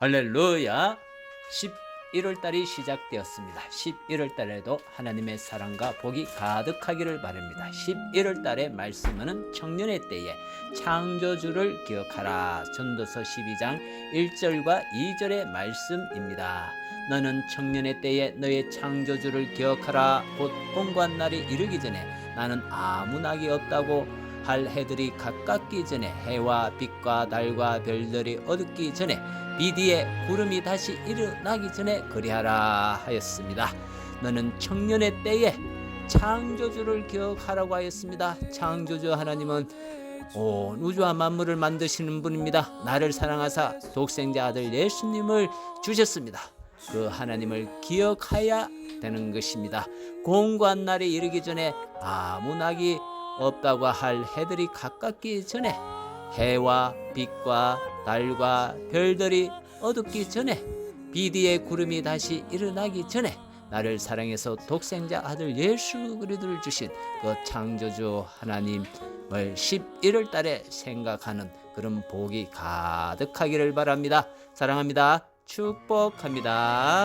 할렐루야. 11월 달이 시작되었습니다. 11월 달에도 하나님의 사랑과 복이 가득하기를 바랍니다. 11월 달의 말씀은 청년의 때에 창조주를 기억하라. 전도서 12장 1절과 2절의 말씀입니다. 너는 청년의 때에 너의 창조주를 기억하라. 곧 공고한 날이 이르기 전에 나는 아무 낙이 없다고 할 해들이 가깝기 전에 해와 빛과 달과 별들이 어둡기 전에 비디에 구름이 다시 일어나기 전에 그리하라 하였습니다. 너는 청년의 때에 창조주를 기억하라고 하였습니다. 창조주 하나님은 온 우주와 만물을 만드시는 분입니다. 나를 사랑하사 독생자 아들 예수님을 주셨습니다. 그 하나님을 기억하야 되는 것입니다. 공고한 날이 이르기 전에 아무 낙이 없다고 할 해들이 가깝기 전에 해와 빛과 달과 별들이 어둡기 전에 비디의 구름이 다시 일어나기 전에 나를 사랑해서 독생자 아들 예수 그리스도를 주신 그 창조주 하나님을 11월 달에 생각하는 그런 복이 가득하기를 바랍니다. 사랑합니다. 축복합니다.